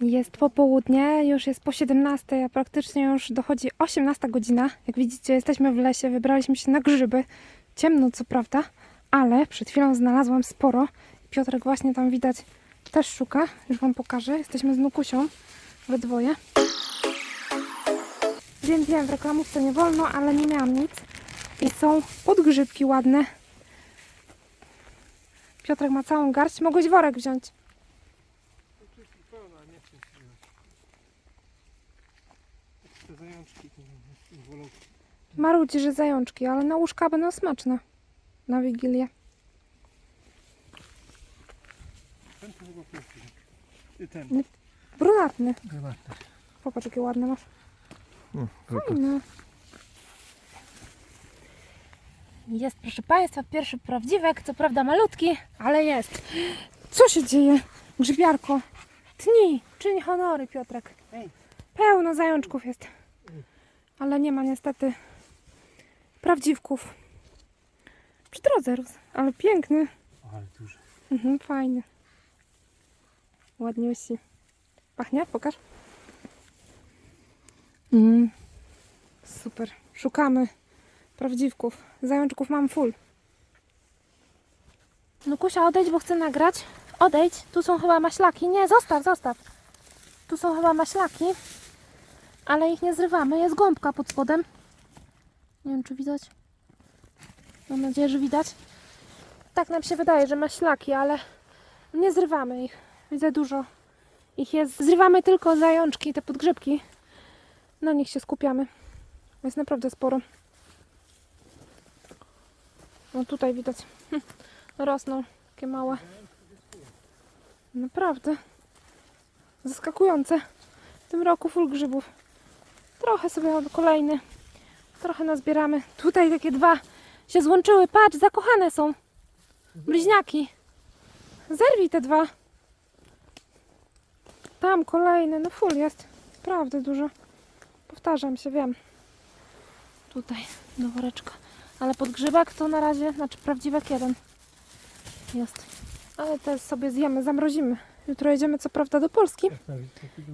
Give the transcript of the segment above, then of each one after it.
Jest popołudnie, już jest po 17, a praktycznie już dochodzi 18 godzina. Jak widzicie, jesteśmy w lesie, wybraliśmy się na grzyby. Ciemno, co prawda, ale przed chwilą znalazłam sporo. Piotrek właśnie tam widać też szuka. Już Wam pokażę. Jesteśmy z Nukusią we dwoje. Wiem, wiem, w reklamówce nie wolno, ale nie miałam nic. I są podgrzybki ładne. Piotrek ma całą garść. Mogłeś worek wziąć. Te zajączki. Marudzi, że zajączki, ale na łóżka będą smaczne. Na Wigilię. Ten to chyba pierwszy. I ten. Brunatny. Prywatny. Popatrz, jakie ładne masz. No, Fajne. Jest, proszę Państwa, pierwszy prawdziwek. Co prawda malutki, ale jest. Co się dzieje? Grzybiarko. Tnij. Czyń honory, Piotrek. Pełno zajączków jest. Ale nie ma niestety prawdziwków. Przy drodze rósł, ale piękny. Ale duży. Mhm, fajny. Ładniusi. Pachnie? Pokaż. Mm. Super. Szukamy prawdziwków. Zajączków mam full. No Kusia, odejdź, bo chcę nagrać. Odejdź. Tu są chyba maślaki. Nie, zostaw, zostaw. Tu są chyba maślaki. Ale ich nie zrywamy. Jest gąbka pod spodem. Nie wiem, czy widać. Mam nadzieję, że widać. Tak nam się wydaje, że maślaki, ale nie zrywamy ich. Widzę dużo. Ich jest. Zrywamy tylko zajączki, te podgrzebki. Na nich się skupiamy. Jest naprawdę sporo. No tutaj widać. Rosną. Takie małe. Naprawdę. Zaskakujące. W tym roku full grzybów. Trochę sobie od kolejny. Trochę nazbieramy. Tutaj takie dwa się złączyły. Patrz, zakochane są. Bliźniaki. Zerwij te dwa. Tam kolejne. No full jest. Naprawdę dużo. Powtarzam się, wiem. Tutaj do woreczka. Ale podgrzybek to na razie, znaczy prawdziwek jeden jest. Ale te sobie zjemy, zamrozimy. Jutro jedziemy co prawda do Polski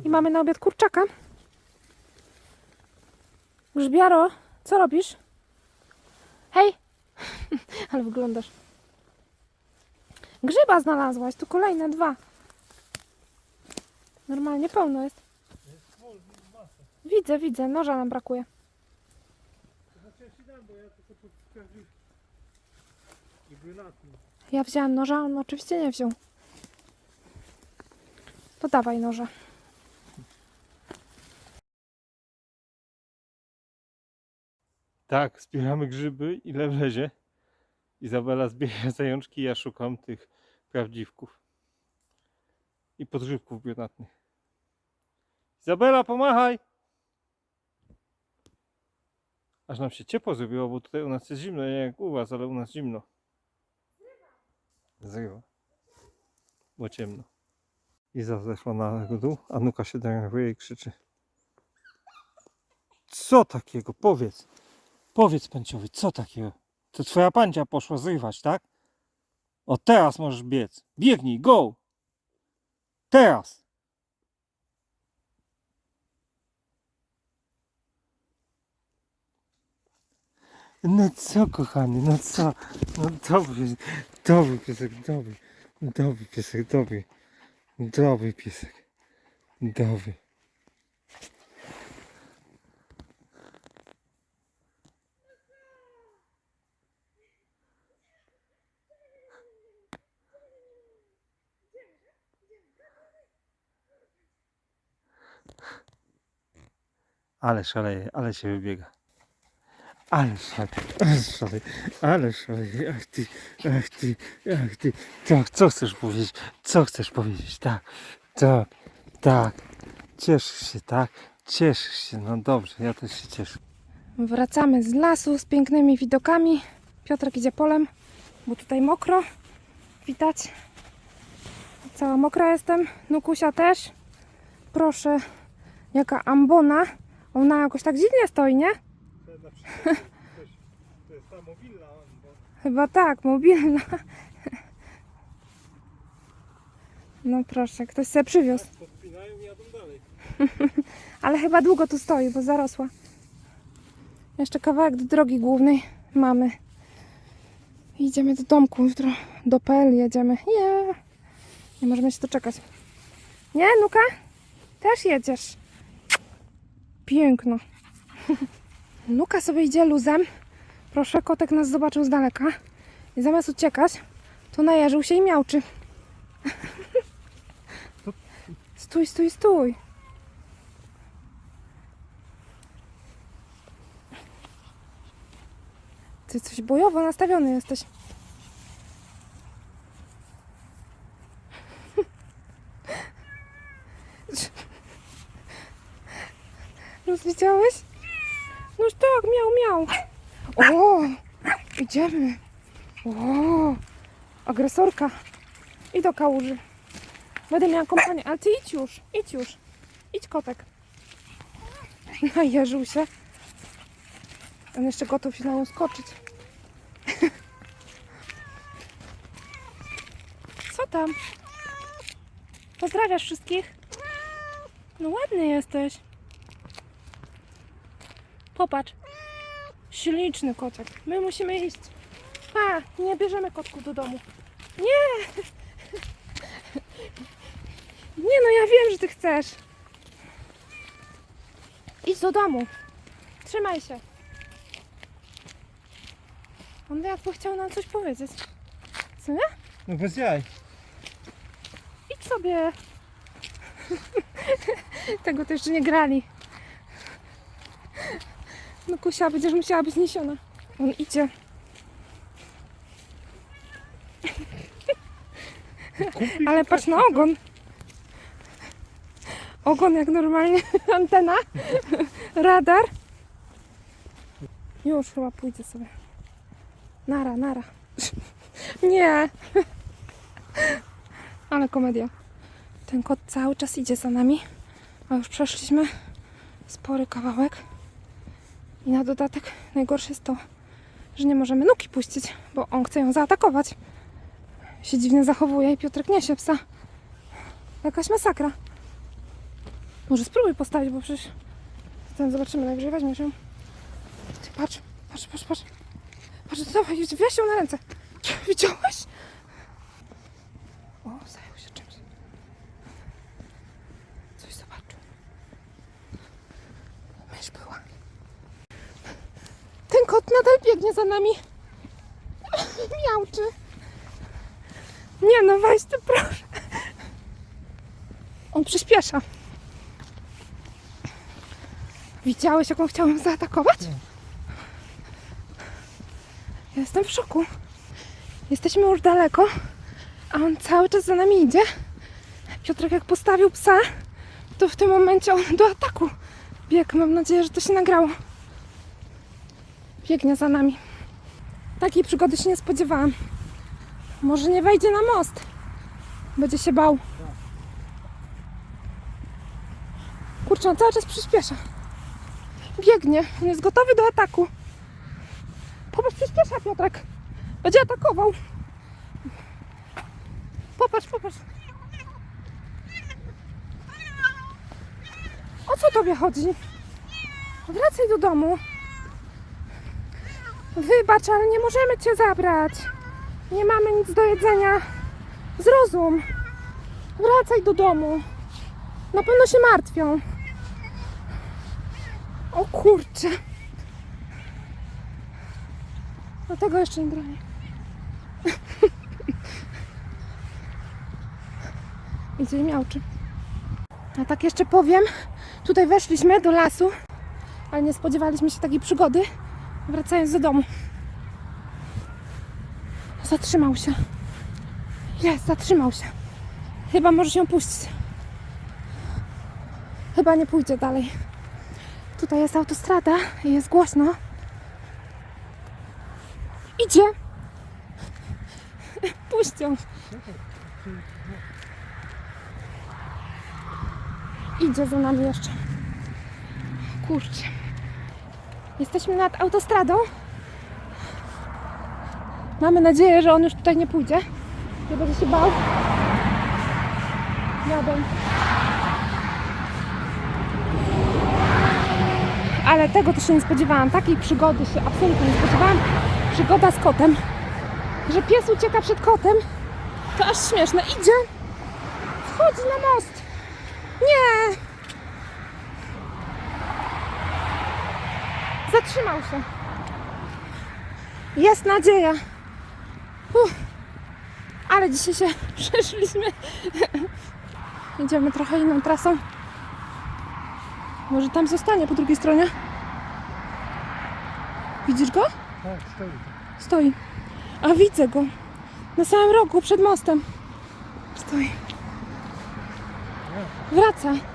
i mamy na obiad kurczaka. Grzbiaro, co robisz? Hej! Ale wyglądasz. Grzyba znalazłaś, tu kolejne dwa. Normalnie pełno jest. Widzę, widzę, noża nam brakuje. Ja wziąłem noża, on oczywiście nie wziął. To dawaj noża. Tak, zbieramy grzyby, ile wlezie. Izabela zbiera zajączki, ja szukam tych prawdziwków. I podgrzybków brunatnych. Izabela, pomachaj! Aż nam się ciepło zrobiło, bo tutaj u nas jest zimno, nie jak u was, ale u nas zimno. Zrywa. Bo ciemno. Iza zeszła na dół, a Nuka się denerwuje i krzyczy. Co takiego? Powiedz. Powiedz pęciowi, co takiego? To twoja pancia poszła zrywać, tak? O teraz możesz biec. Biegnij, go! Teraz! No co kochany, no co? No dobry, dobry piesek, dobry. Dobry piesek, dobry. Dobry piesek. Dobry. Ale szaleje, ale się wybiega. Ale szaleje, ale szaleje, ale szaleje. Ach ty, ach ty, ach ty. Tak, co chcesz powiedzieć? Co chcesz powiedzieć? Tak, tak, tak. Cieszysz się, tak? Cieszysz się, no dobrze, ja też się cieszę. Wracamy z lasu z pięknymi widokami. Piotrek idzie polem, bo tutaj mokro. Widać. Cała mokra jestem. Nukusia też. Proszę, jaka ambona. Ona jakoś tak dziwnie stoi, nie? To jest ta mobilna, Chyba tak, mobilna. No proszę, ktoś sobie przywiózł. podpinają i jadą Ale chyba długo tu stoi, bo zarosła. Jeszcze kawałek do drogi głównej mamy. Idziemy do domku jutro. Do PL jedziemy. Nie. Nie możemy się doczekać. Nie, Nuka? Też jedziesz. Piękno. Nuka sobie idzie luzem. Proszę, kotek nas zobaczył z daleka. I zamiast uciekać, to najeżył się i miałczy. Stój, stój, stój. Ty coś bojowo nastawiony jesteś. Rozwidziałeś? No już tak, miał, miał. O, idziemy. O, agresorka. I do kałuży. Będę miała kompanię, ale ty idź już, idź już. Idź kotek. Najeżył się. On jeszcze gotów się na nią skoczyć. Co tam? Pozdrawiasz wszystkich? No ładny jesteś. Popatrz. Śliczny kociak. My musimy iść. Pa, nie bierzemy kotków do domu. Nie! Nie no, ja wiem, że ty chcesz. Idź do domu. Trzymaj się. On jakby chciał nam coś powiedzieć. Co nie? No bez jaj. Idź sobie. Tego jeszcze nie grali. No Kusia, będziesz musiała być niesiona. On idzie. Ale patrz na ogon. Ogon jak normalnie antena. Radar. Już chyba pójdzie sobie. Nara, nara. Nie. Ale komedia. Ten kot cały czas idzie za nami, a już przeszliśmy spory kawałek. I na dodatek najgorsze jest to, że nie możemy nuki puścić, bo on chce ją zaatakować. Się dziwnie zachowuje i Piotrek niesie psa. Jakaś masakra. Może spróbuj postawić, bo przecież ten zobaczymy, najwyżej weźmiesz. Ty patrz, patrz, patrz, patrz. Patrz, dawaj, weź ją na ręce. Widziałeś? O, zajął się czymś. Coś zobaczył. Mysz była. Ten kot nadal biegnie za nami. Miałczy. Nie no, weź ty proszę. On przyspiesza. Widziałeś, jak on chciał ją zaatakować? Ja Jestem w szoku. Jesteśmy już daleko, a on cały czas za nami idzie. Piotrek jak postawił psa, to w tym momencie on do ataku biegł. Mam nadzieję, że to się nagrało. Biegnie za nami. Takiej przygody się nie spodziewałam. Może nie wejdzie na most. Będzie się bał. Kurczę, on cały czas przyspiesza. Biegnie. On jest gotowy do ataku. Popatrz, przyspiesza Piotrek. Będzie atakował. Popatrz, popatrz. O co tobie chodzi? Wracaj do domu. Wybacz, ale nie możemy cię zabrać. Nie mamy nic do jedzenia. Zrozum. Wracaj do domu. Na pewno się martwią. O kurczę. Do tego jeszcze nie broni. Idzie miałczy. A tak jeszcze powiem, tutaj weszliśmy do lasu, ale nie spodziewaliśmy się takiej przygody, wracając do domu. Zatrzymał się. Jest, zatrzymał się. Chyba może się puścić. Chyba nie pójdzie dalej. Tutaj jest autostrada i jest głośno. Idzie. Puść ją. Idzie za nami jeszcze. Kurczę. Jesteśmy nad autostradą. Mamy nadzieję, że on już tutaj nie pójdzie. Nie będzie się bał. Jadę. ale tego to się nie spodziewałam. Takiej przygody się absolutnie nie spodziewałam. Przygoda z kotem, że pies ucieka przed kotem. To aż śmieszne. Idzie, wchodzi na most. Nie! Zatrzymał się. Jest nadzieja. Uff. Ale dzisiaj się przeszliśmy. Idziemy trochę inną trasą. Może tam zostanie po drugiej stronie? Widzisz go? Tak, stoi. Stoi. A widzę go. Na samym rogu, przed mostem. Stoi. Wraca.